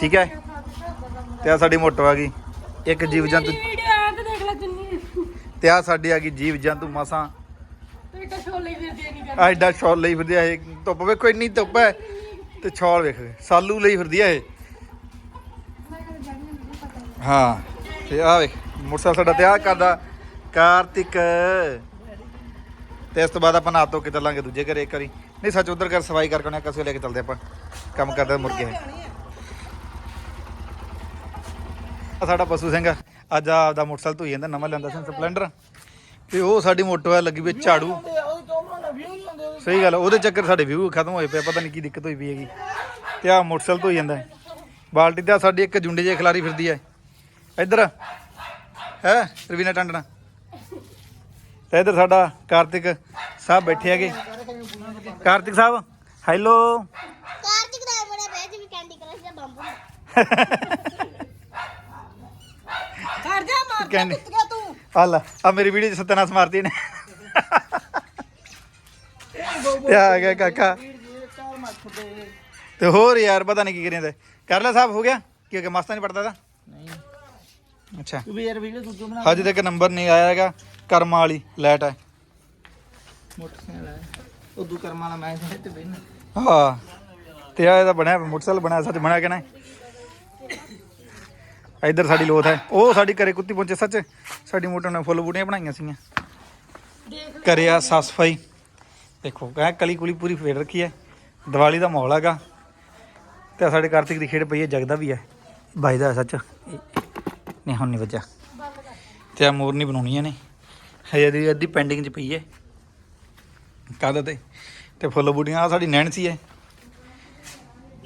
ਠੀਕ ਹੈ? ਤੇ ਆ ਸਾਡੀ ਮੋਟੋ ਆ ਗਈ। ਇੱਕ ਜੀਵ ਜੰਤੂ ਵੀਡੀਓ ਆ ਤੇ ਦੇਖ ਲੈ ਕਿੰਨੀ ਤੇ ਆ ਸਾਡੀ ਆ ਗਈ ਜੀਵ ਜੰਤੂ ਮਸਾਂ। ਤੇ ਤਾਂ ਛੋਲੇ ਨਹੀਂ ਐਡਾ ਲਈ ਫਿਰਦੀ ਆ ਇਹ। ਧੁੱਪ ਵੇਖੋ ਇੰਨੀ ਧੁੱਪ ਹੈ। ਤੇ ਛੋਲ ਵੇਖ ਸਾਲੂ ਲਈ ਫਿਰਦੀ ਆ ਇਹ। ਹਾਂ ਤੇ ਆ ਵੇਖ ਮੋਟਰਸਾਈਕਲ ਸਾਡਾ ਤਿਆਰ ਕਰਦਾ। ਕਾਰਤਿਕ। ਤੇ ਇਸ ਤੋਂ ਬਾਅਦ ਆਪਾਂ ਨਾਤੋ ਕੇ ਚੱਲਾਂਗੇ ਦੂਜੇ ਘਰੇ ਇੱਕ ਵਾਰੀ। ਨਹੀਂ ਸੱਚ ਉਧਰ ਕਰ ਸਫ਼ਾਈ ਕਰਕੇ ਉਹਨੇ ਕਸੂਏ ਲੈ ਕੇ ਚੱਲਦੇ ਆਪਾਂ। ਕੰਮ ਕਰਦਾ ਮੁਰਗੇ। ਹੈ ਆ ਸਾਡਾ ਪਸ਼ੂ ਸਿੰਘ। ਆ। ਅੱਜ ਆਪਦਾ ਮੋਟਰਸਾਈਕਲ ਧੋਈ ਜਾਂਦਾ ਨਵਾਂ ਲਿਆਂਦਾ ਸੀ ਸਪਲੈਂਡਰ। ਤੇ ਉਹ ਸਾਡੀ ਮੋਟੋ ਹੈ ਲੱਗੀ ਵੀ ਝਾੜੂ। ਸਹੀ ਗੱਲ ਉਹਦੇ ਚੱਕਰ ਸਾਡੇ ਵਿਊ ਖਤਮ ਹੋਏ ਪਏ ਪਤਾ ਨਹੀਂ ਕੀ ਦਿੱਕਤ ਹੋਈ ਪਈ ਹੈਗੀ। ਤੇ ਆ ਮੋਟਰਸਾਈਕਲ ਧੋਈ ਜਾਂਦਾ। ਬਾਲਟੀ ਆਹ ਸਾਡੀ ਇੱਕ ਜੁੰਡੇ ਜੇ ਖਿਲਾਰੀ ਫਿਰਦੀ ਹੈ ਇੱਧਰ। ਹੈ ਰਵੀਨਾ ਟੰਡਣਾ। ਤੇ ਇੱਧਰ ਸਾਡਾ ਕਾਰਤਿਕ ਸਾਹਿਬ ਬੈਠੇ ਹੈਗੇ। ਕਾਰਤਿਕ ਸਾਹਿਬ ਹੈਲੋ। ਕਾਰਤਿਕ ਦਾ ਬੜਾ ਪਿਆ ਜਿਵੇਂ ਕੈਂਡੀ ਕ੍ਰਸ਼ ਦਾ ਬੰਬ ਕਰ ਜਾ ਮਾਰ ਕਹਿੰਦੇ ਗਿਆ ਤੂੰ ਆ ਲੈ ਆ ਮੇਰੀ ਵੀਡੀਓ ਚ ਸਤਨਾਸ ਮਾਰਦੀ ਨੇ ਤੇ ਆ ਗਿਆ ਕਾਕਾ ਤੇ ਹੋਰ ਯਾਰ ਪਤਾ ਨਹੀਂ ਕੀ ਕਰੀ ਜਾਂਦਾ ਕਰ ਲੈ ਸਾਹਿਬ ਹੋ ਗਿਆ ਕੀ ਹੋ ਗਿਆ ਮਸਤਾ ਨਹੀਂ ਪੜਦਾ ਦਾ ਨਹੀਂ ਅੱਛਾ ਤੂੰ ਵੀ ਯਾਰ ਵੀਡੀਓ ਦੂਜੋ ਬਣਾ ਹਜੇ ਤੱਕ ਨੰਬਰ ਇੱਧਰ ਸਾਡੀ ਲੋਥ ਹੈ। ਉਹ ਸਾਡੀ ਘਰੇ ਕੁੱਤੀ ਪਹੁੰਚੇ ਸੱਚ। ਸਾਡੀ ਮੋਟਰ ਨੇ ਫੁੱਲ ਬੂਟੀਆਂ ਬਣਾਈਆਂ ਸੀਗੀਆਂ। ਘਰੇ ਆ ਸਾਫ਼ ਸਫ਼ਾਈ। ਦੇਖੋ ਕਹ ਕਲੀ ਕੁਲੀ ਪੂਰੀ ਫੇਰ ਰੱਖੀ ਹੈ। ਦੀਵਾਲੀ ਦਾ ਮਾਹੌਲ ਹੈਗਾ। ਤੇ ਸਾਡੇ ਕਾਰਤਿਕ ਦੀ ਖੇਡ ਪਈ ਹੈ ਜਗਦਾ ਵੀ ਹੈ। ਵੱਜਦਾ ਹੈ ਸੱਚ। ਨਹੀਂ, ਹੁਣ ਨਹੀਂ ਵੱਜਾ ਤੇ ਆ ਮੋਰਨੀ ਬਣਾਉਣੀਆਂ ਨੇ। ਹਜੇ ਦੀ ਅੱਧੀ ਪੈਂਡਿੰਗ 'ਚ ਪਈ ਹੈ। ਕਾਹਦੇ ਤੇ? ਤੇ ਫੁੱਲ ਬੂਟੀਆਂ ਆ ਸਾਡੀ ਨੈਣਸੀ ਹੈ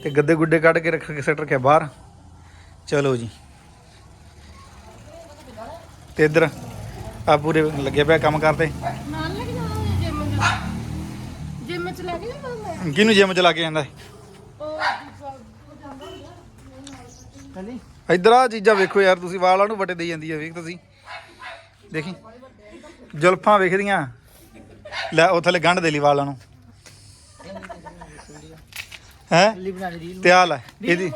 ਤੇ ਗੱਦੇ ਗੁੱਡੇ ਕੱਢ ਕੇ ਰੱਖ ਕੇ ਸੈਟ ਰੱਖਿਆ ਬਾਹਰ। ਚਲੋ ਜੀ। ਤੇ ਇੱਧਰ ਆ ਪੂਰੇ ਲੱਗੇ ਪਿਆ ਕੰਮ ਕਰਦੇ। ਨਾਲ ਲੈ ਕੇ ਜਾਣਾ ਜਿਮ ਚ? ਜਿਮ ਚ ਲੈ ਕੇ ਜਾਣਾ ਕਿਹਨੂੰ ਜਿਮ ਚ ਲਾ ਕੇ ਜਾਂਦਾ? ਹੈ? ਉਹ ਕੱਲੀ ਇੱਧਰ ਆ ਚੀਜ਼ਾਂ ਵੇਖੋ ਯਾਰ ਤੁਸੀਂ ਵਾਲਾਂ ਨੂੰ ਵੱਟੇ ਦੇਈ ਜਾਂਦੀ ਹੈ ਵੇਖ ਤੁਸੀਂ। ਦੇਖੀ? ਜ਼ੁਲਫਾਂ ਵੇਖਦੀਆਂ। ਲੈ ਉਹ ਥੱਲੇ ਗੰਢ ਦੇ ਲਈ ਵਾਲਾਂ ਨੂੰ। ਹੈ? ਤੇ ਆ ਲੈ ਇਹਦੀ।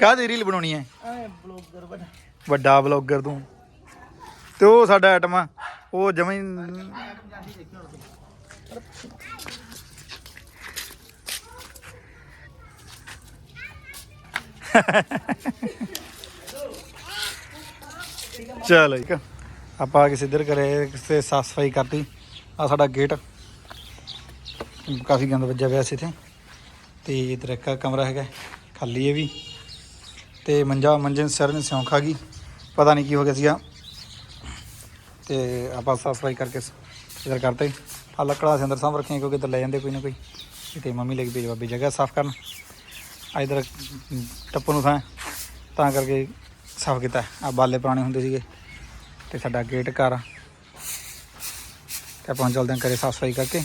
ਕਾਹਦੀ ਰੀਲ ਬਣਾਉਣੀ ਹੈ ਵੱਡਾ ਬਲੌਗਰ ਤੂੰ। ਤੇ ਉਹ ਸਾਡਾ ਆਈਟਮ ਆ। ਉਹ ਜਮਾਂ ਹੀ ਚਲੋ ਠੀਕ ਆਪਾਂ ਆ ਕੇ ਸਿੱਧਰ ਕਰੇ, ਕਿਸੇ ਸਾਫ਼ ਸਫ਼ਾਈ ਕਰਤੀ। ਆ ਸਾਡਾ ਗੇਟ ਕਾਫੀ ਗੰਦ ਵੱਜਿਆ ਪਿਆ ਸੀ ਇੱਥੇ। ਤੇ ਇਧਰ ਇੱਕ ਕਮਰਾ ਹੈਗਾ, ਖਾਲੀ ਇਹ ਵੀ। ਤੇ ਮੰਜਾ ਮੰਜੇ ਸਿਰ ਨੇ ਸਿਉਂਖ ਆ ਗਈ ਪਤਾ ਨਹੀਂ ਕੀ ਹੋ ਗਿਆ ਸੀਗਾ। ਤੇ ਆਪਾਂ ਸਾਫ਼ ਸਫ਼ਾਈ ਕਰਕੇ ਇਧਰ ਕਰਤੇ। ਆ ਲੱਕੜਾਂ ਅਸੀਂ ਅੰਦਰ ਸਾਂਭ ਰੱਖੀਆਂ ਕਿਉਂਕਿ ਇੱਧਰ ਲੈ ਜਾਂਦੇ ਕੋਈ ਨਾ ਕੋਈ। ਤੇ ਮੰਮੀ ਲੈ ਕੇ ਭੇਜ ਬਾਬੀ ਜਗ੍ਹਾ ਸਾਫ਼ ਕਰਨ। ਆ ਇਧਰ ਟੱਪੂ ਨੂੰ ਥਾਂ। ਤਾਂ ਕਰਕੇ ਸਾਫ਼ ਕੀਤਾ। ਆ ਬਾਲੇ ਪੁਰਾਣੇ ਹੁੰਦੇ ਸੀਗੇ। ਤੇ ਸਾਡਾ ਗੇਟ ਘਰ ਤੇ ਆਪਾਂ ਹੁਣ ਚੱਲਦੇ ਹਾਂ ਘਰੇ ਸਾਫ਼ ਸਫ਼ਾਈ ਕਰਕੇ।